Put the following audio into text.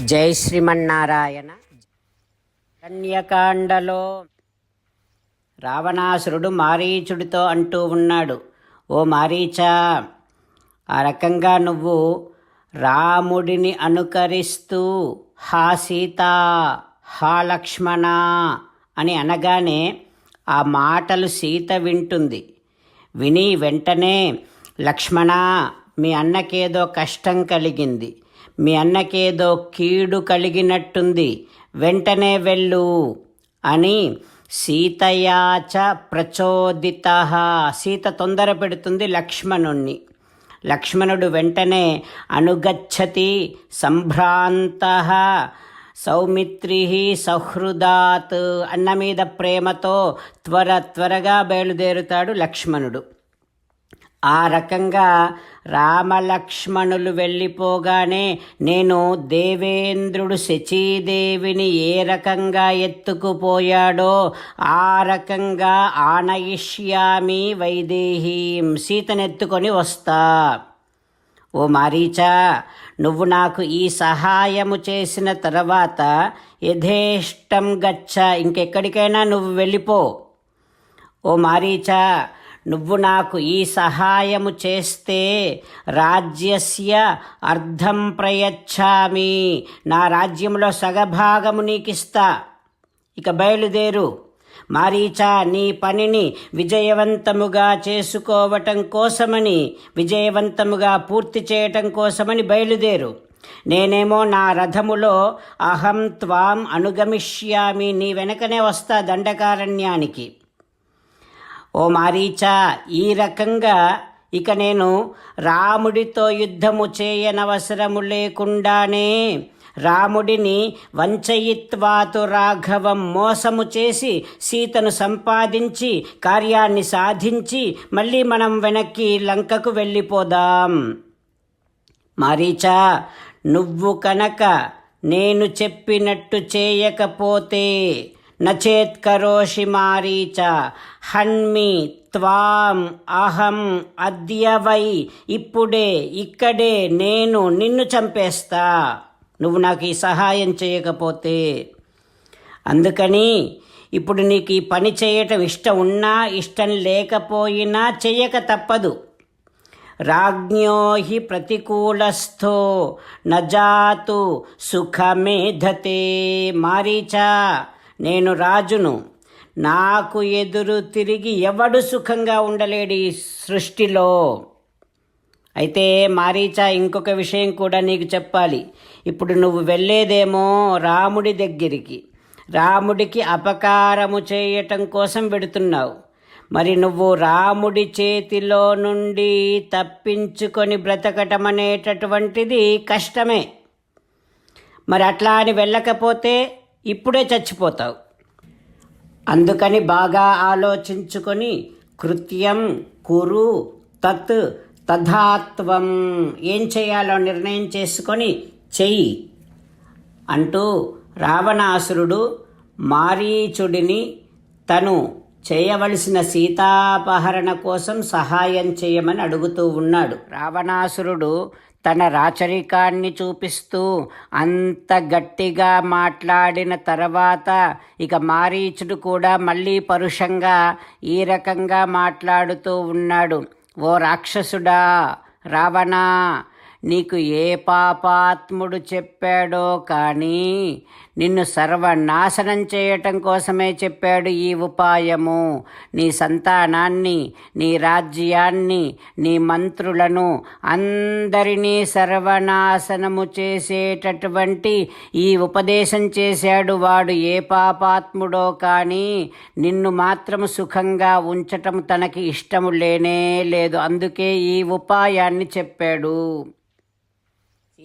జై శ్రీమన్నారాయణ. కన్యకాండలో రావణాసురుడు మారీచుడితో అంటూ ఉన్నాడు ఓ మారీచా ఆ రకంగా నువ్వు రాముడిని అనుకరిస్తూ హా సీత హా లక్ష్మణ అని అనగానే ఆ మాటలు సీత వింటుంది. విని వెంటనే లక్ష్మణ మీ అన్నకేదో కష్టం కలిగింది. మీ అన్నకేదో కీడు కలిగినట్టుంది వెంటనే వెళ్ళు అని సీతయాచ ప్రచోదిత. సీత తొందర పెడుతుంది లక్ష్మణుణ్ణి. లక్ష్మణుడు వెంటనే అనుగచ్చతి సంభ్రాంత. సౌమిత్రి సహృదాత్ అన్న మీద ప్రేమతో త్వర త్వరగా బయలుదేరుతాడు లక్ష్మణుడు. ఆ రకంగా రామలక్ష్మణులు వెళ్ళిపోగానే నేను దేవేంద్రుడు శచీదేవిని ఏ రకంగా ఎత్తుకుపోయాడో ఆ రకంగా ఆనయిష్యామి వైదేహీం సీతనెత్తుకొని వస్తా. ఓ మారీచా నువ్వు నాకు ఈ సహాయము చేసిన తర్వాత యథేష్టం గచ్చ ఇంకెక్కడికైనా నువ్వు వెళ్ళిపో. ఓ మారీచా నువ్వు నాకు ఈ సహాయము చేస్తే రాజ్యస్య అర్థం ప్రయచ్చామి. నా రాజ్యంలో సగభాగము నీకిస్తా. ఇక బయలుదేరు. మారీచా నీ పనిని విజయవంతముగా చేసుకోవటం కోసమని విజయవంతముగా పూర్తి చేయటం కోసమని బయలుదేరు. నేనేమో నా రథములో అహం త్వాం అనుగమిష్యామి. నీ వెనకనే వస్తా దండకారణ్యానికి. ఓ మారీచా ఈ రకంగా ఇక నేను రాముడితో యుద్ధము చేయనవసరము లేకుండానే రాముడిని వంచయిత్వాతు రాఘవం మోసము చేసి సీతను సంపాదించి కార్యాన్ని సాధించి మళ్ళీ మనం వెనక్కి లంకకు వెళ్ళిపోదాం. మారీచా నువ్వు కనుక నేను చెప్పినట్టు చేయకపోతే నచేత్ కరోషి మారీచ హన్మి త్వాం అహం అద్యవై ఇప్పుడే ఇక్కడే నేను నిన్ను చంపేస్తా. నువ్వు నాకు ఈ సహాయం చేయకపోతే. అందుకని ఇప్పుడు నీకు ఈ పని చేయటం ఇష్టం ఉన్నా ఇష్టం లేకపోయినా చెయ్యక తప్పదు. రాజ్ఞో హి ప్రతికూలస్థో నజాతు సుఖమేధతే. మారీచా నేను రాజును. నాకు ఎదురు తిరిగి ఎవడు సుఖంగా ఉండలేడు ఈ సృష్టిలో? అయితే మారీచా ఇంకొక విషయం కూడా నీకు చెప్పాలి. ఇప్పుడు నువ్వు వెళ్ళేదేమో రాముడి దగ్గరికి. రాముడికి అపకారము చేయటం కోసం వెడుతున్నావు. మరి నువ్వు రాముడి చేతిలో నుండి తప్పించుకొని బ్రతకటం అనేటటువంటిది కష్టమే. మరి అట్లా అని వెళ్ళకపోతే ఇప్పుడే చచ్చిపోతావు. అందుకని బాగా ఆలోచించుకొని కృత్యం కురు తత్ తథాత్వం ఏం చేయాలో నిర్ణయం చేసుకొని చెయ్యి అంటూ రావణాసురుడు మారీచుడిని తను చేయవలసిన సీతాపహరణ కోసం సహాయం చేయమని అడుగుతూ ఉన్నాడు. రావణాసురుడు తన రాచరికాన్ని చూపిస్తూ అంత గట్టిగా మాట్లాడిన తర్వాత ఇక మారీచుడు కూడా మళ్ళీ పరుషంగా ఈ రకంగా మాట్లాడుతూ ఉన్నాడు. ఓ రాక్షసుడా రావణా నీకు ఏ పాపాత్ముడు చెప్పాడో కానీ నిన్ను సర్వనాశనం చేయటం కోసమే చెప్పాడు ఈ ఉపాయము. నీ సంతానాన్ని నీ రాజ్యాన్ని నీ మంత్రులను అందరినీ సర్వనాశనము చేసేటటువంటి ఈ ఉపదేశం చేశాడు. వాడు ఏ పాపాత్ముడో కానీ నిన్ను మాత్రం సుఖంగా ఉంచటం తనకి ఇష్టము లేనే లేదు. అందుకే ఈ ఉపాయాన్ని చెప్పాడు.